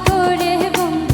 করে বন্ধু